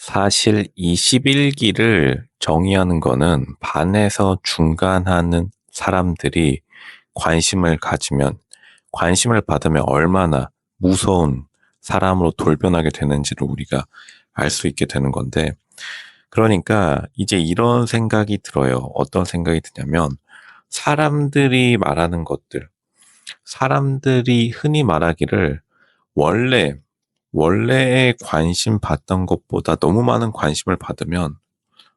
사실 이 11기를 정의하는 거는 반에서 중간하는 사람들이 관심을 가지면 관심을 받으면 얼마나 무서운 사람으로 돌변하게 되는지를 우리가 알 수 있게 되는 건데 그러니까 이제 이런 생각이 들어요. 어떤 생각이 드냐면 사람들이 말하는 것들 사람들이 흔히 말하기를 원래 원래에 관심 받던 것보다 너무 많은 관심을 받으면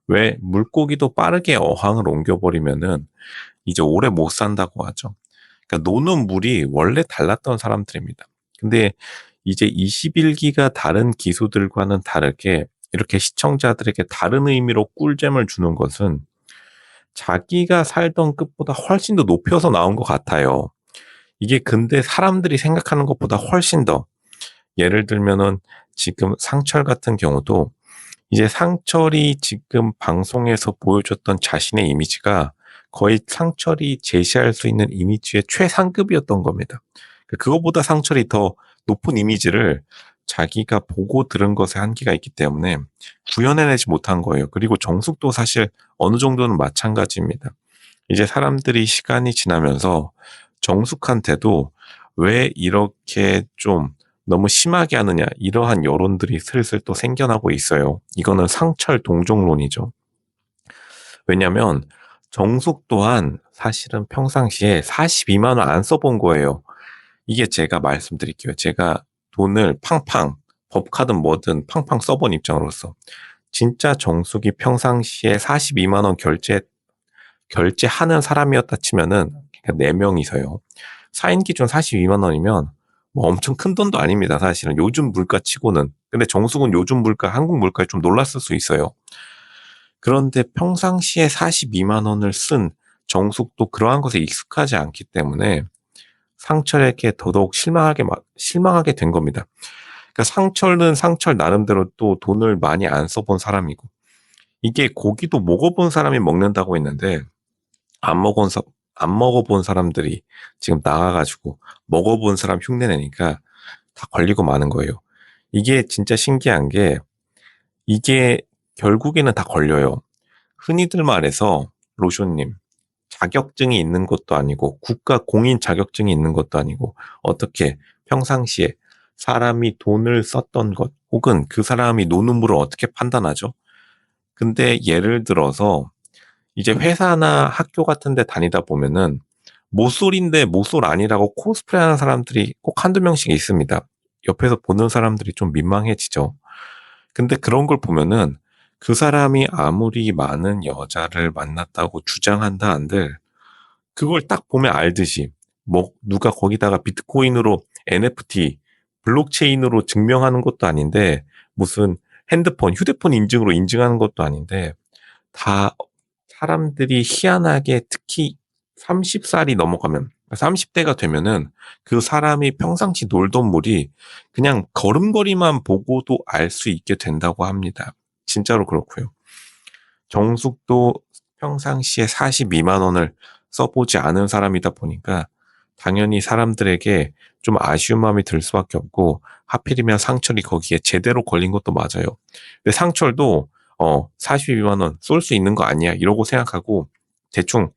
왜 물고기도 빠르게 어항을 옮겨버리면은 이제 오래 못 산다고 하죠. 그러니까 노는 물이 원래 달랐던 사람들입니다. 근데 이제 21기가 다른 기수들과는 다르게 이렇게 시청자들에게 다른 의미로 꿀잼을 주는 것은 자기가 살던 끝보다 훨씬 더 높여서 나온 것 같아요. 이게 근데 사람들이 생각하는 것보다 훨씬 더 예를 들면은 지금 상철 같은 경우도 이제 상철이 지금 방송에서 보여줬던 자신의 이미지가 거의 상철이 제시할 수 있는 이미지의 최상급이었던 겁니다. 그 그거보다 상철이 더 높은 이미지를 자기가 보고 들은 것에 한계가 있기 때문에 구현해내지 못한 거예요. 그리고 정숙도 사실 어느 정도는 마찬가지입니다. 이제 사람들이 시간이 지나면서 정숙한테도 왜 이렇게 좀 너무 심하게 하느냐 이러한 여론들이 슬슬 또 생겨나고 있어요. 이거는 상철 동종론이죠. 왜냐하면 정숙 또한 사실은 평상시에 42만 원 안 써본 거예요. 이게 제가 말씀드릴게요. 제가 돈을 팡팡 법카든 뭐든 팡팡 써본 입장으로서 진짜 정숙이 평상시에 42만 원 결제 결제하는 사람이었다 치면은 그러니까 4명이서요. 4인 기준 42만 원이면 뭐 엄청 큰 돈도 아닙니다. 사실은 요즘 물가 치고는. 근데 정숙은 요즘 물가, 한국 물가에 좀 놀랐을 수 있어요. 그런데 평상시에 42만 원을 쓴 정숙도 그러한 것에 익숙하지 않기 때문에 상철에게 더더욱 실망하게 실망하게 된 겁니다. 그러니까 상철은 상철 나름대로 또 돈을 많이 안 써본 사람이고 이게 고기도 먹어본 사람이 먹는다고 했는데 안 먹은 안 먹어본 사람들이 지금 나가가지고 먹어본 사람 흉내내니까 다 걸리고 마는 거예요. 이게 진짜 신기한 게 이게 결국에는 다 걸려요. 흔히들 말해서 로쇼님 자격증이 있는 것도 아니고 국가 공인 자격증이 있는 것도 아니고 어떻게 평상시에 사람이 돈을 썼던 것 혹은 그 사람이 노는 물을 어떻게 판단하죠? 근데 예를 들어서 이제 회사나 학교 같은 데 다니다 보면은 모쏠인데 모쏠 아니라고 코스프레 하는 사람들이 꼭 한두 명씩 있습니다. 옆에서 보는 사람들이 좀 민망해지죠. 근데 그런 걸 보면은 그 사람이 아무리 많은 여자를 만났다고 주장한다 한들 그걸 딱 보면 알듯이 뭐 누가 거기다가 비트코인으로 NFT 블록체인으로 증명하는 것도 아닌데 무슨 핸드폰 휴대폰 인증으로 인증하는 것도 아닌데 다 사람들이 희한하게 특히 30살이 넘어가면 30대가 되면은 그 사람이 평상시 놀던 물이 그냥 걸음걸이만 보고도 알 수 있게 된다고 합니다. 진짜로 그렇고요. 정숙도 평상시에 42만 원을 써보지 않은 사람이다 보니까 당연히 사람들에게 좀 아쉬운 마음이 들 수밖에 없고 하필이면 상철이 거기에 제대로 걸린 것도 맞아요. 근데 상철도 어 42만 원 쏠 수 있는 거 아니야 이러고 생각하고 대충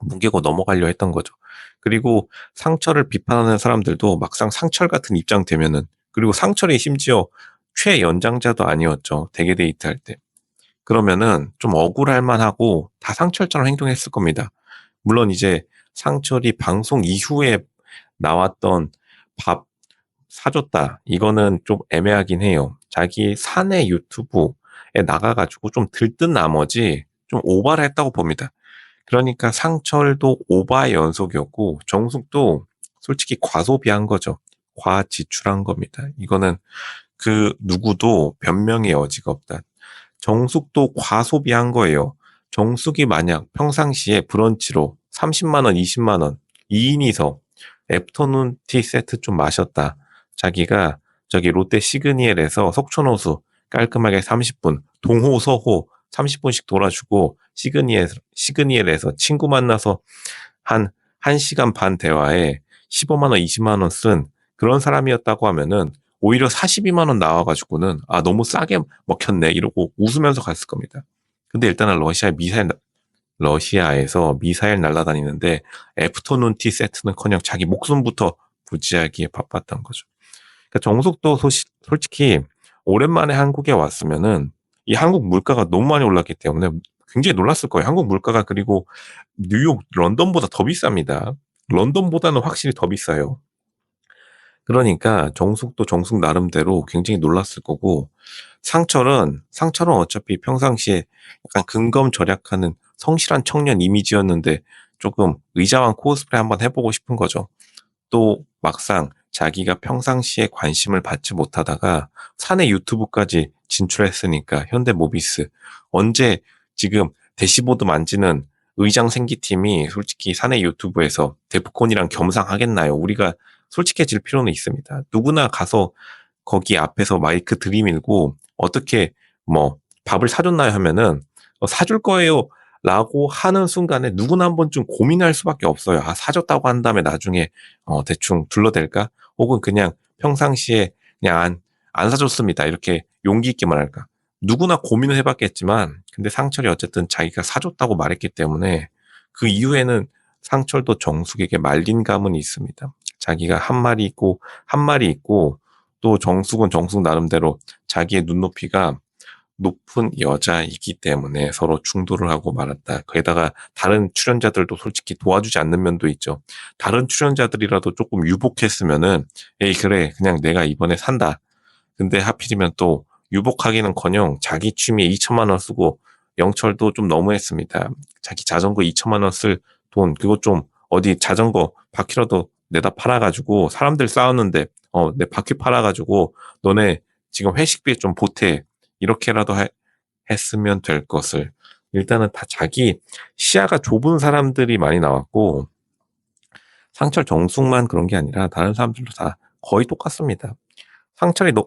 뭉개고 넘어가려 했던 거죠. 그리고 상철을 비판하는 사람들도 막상 상철 같은 입장 되면은 그리고 상철이 심지어 최연장자도 아니었죠. 대개 데이트 할 때. 그러면은 좀 억울할 만하고 다 상철처럼 행동했을 겁니다. 물론 이제 상철이 방송 이후에 나왔던 밥 사줬다. 이거는 좀 애매하긴 해요. 자기 사내 유튜브에 나가가지고 좀 들뜬 나머지 좀 오바를 했다고 봅니다. 그러니까 상철도 오바의 연속이었고 정숙도 솔직히 과소비한 거죠. 과지출한 겁니다. 이거는 그 누구도 변명의 여지가 없다. 정숙도 과소비한 거예요. 정숙이 만약 평상시에 브런치로 30만 원, 20만 원 2인이서 애프터눈 티 세트 좀 마셨다. 자기가 저기 롯데 시그니엘에서 속초노수 깔끔하게 30분 동호 서호 30분씩 돌아주고 시그니엘 시그니엘에서 친구 만나서 한 1시간 반 대화에 15만 원, 20만 원 쓴 그런 사람이었다고 하면은 오히려 42만 원 나와 가지고는 아 너무 싸게 먹혔네 이러고 웃으면서 갔을 겁니다. 근데 일단은 러시아 미사일 러시아에서 미사일 날아다니는데 애프터눈 티 세트는커녕 자기 목숨부터 부지하기에 바빴던 거죠. 그러니까 정숙도 소시, 솔직히 오랜만에 한국에 왔으면은 이 한국 물가가 너무 많이 올랐기 때문에 굉장히 놀랐을 거예요. 한국 물가가 그리고 뉴욕, 런던보다 더 비쌉니다. 런던보다는 확실히 더 비싸요. 그러니까 정숙도 정숙 나름대로 굉장히 놀랐을 거고 상철은 상철은 어차피 평상시에 약간 근검 절약하는 성실한 청년 이미지였는데 조금 의자왕 코스프레 한번 해보고 싶은 거죠. 또 막상 자기가 평상시에 관심을 받지 못하다가 사내 유튜브까지 진출했으니까 현대모비스 언제 지금 대시보드 만지는 의장 생기팀이 솔직히 사내 유튜브에서 데프콘이랑 겸상하겠나요? 우리가 솔직해질 필요는 있습니다. 누구나 가서 거기 앞에서 마이크 들이밀고 어떻게 뭐 밥을 사줬나요 하면은 어, 사줄 거예요 라고 하는 순간에 누구나 한 번쯤 고민할 수밖에 없어요. 아, 사줬다고 한 다음에 나중에 어, 대충 둘러댈까? 혹은 그냥 평상시에 그냥 안, 안 사줬습니다. 이렇게 용기 있게 말할까? 누구나 고민을 해봤겠지만, 근데 상철이 어쨌든 자기가 사줬다고 말했기 때문에 그 이후에는 상철도 정숙에게 말린 감은 있습니다. 자기가 한 말이 있고 한 말이 있고 또 정숙은 정숙 나름대로 자기의 눈높이가 높은 여자이기 때문에 서로 충돌을 하고 말았다. 거기다가 다른 출연자들도 솔직히 도와주지 않는 면도 있죠. 다른 출연자들이라도 조금 유복했으면은 에이 그래 그냥 내가 이번에 산다. 근데 하필이면 또 유복하기는커녕 자기 취미에 2천만 원 쓰고 영철도 좀 너무했습니다. 자기 자전거 2천만 원 쓸 돈 그거 좀 어디 자전거 바퀴라도 내다 팔아가지고 사람들 싸웠는데 어 내 바퀴 팔아가지고 너네 지금 회식비 좀 보태 이렇게라도 하, 했으면 될 것을 일단은 다 자기 시야가 좁은 사람들이 많이 나왔고 상철 정숙만 그런 게 아니라 다른 사람들도 다 거의 똑같습니다. 상철이 너,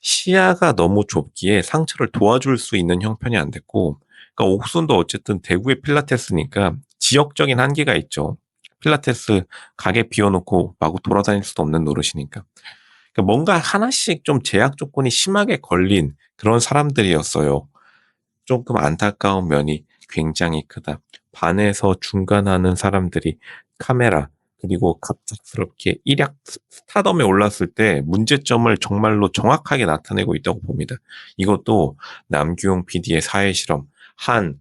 시야가 너무 좁기에 상철을 도와줄 수 있는 형편이 안 됐고 그러니까 옥순도 어쨌든 대구의 필라테스니까 지역적인 한계가 있죠. 필라테스 가게 비워놓고 마구 돌아다닐 수도 없는 노릇이니까. 그러니까 뭔가 하나씩 좀 제약 조건이 심하게 걸린 그런 사람들이었어요. 조금 안타까운 면이 굉장히 크다. 반에서 중간하는 사람들이 카메라, 그리고 갑작스럽게 일약 스타덤에 올랐을 때 문제점을 정말로 정확하게 나타내고 있다고 봅니다. 이것도 남규용 PD의 사회 실험, 한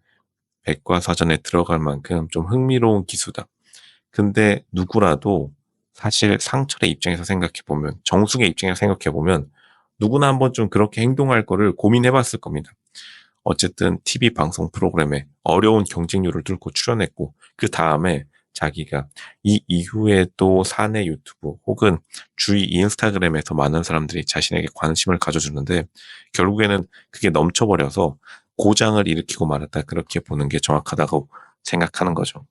백과사전에 들어갈 만큼 좀 흥미로운 기수다. 근데 누구라도 사실 상철의 입장에서 생각해 보면, 정숙의 입장에서 생각해 보면 누구나 한 번쯤 그렇게 행동할 거를 고민해 봤을 겁니다. 어쨌든 TV 방송 프로그램에 어려운 경쟁률을 뚫고 출연했고, 그 다음에 자기가 이 이후에 또 사내 유튜브 혹은 주위 인스타그램에서 많은 사람들이 자신에게 관심을 가져주는데 결국에는 그게 넘쳐버려서 고장을 일으키고 말았다 그렇게 보는 게 정확하다고 생각하는 거죠.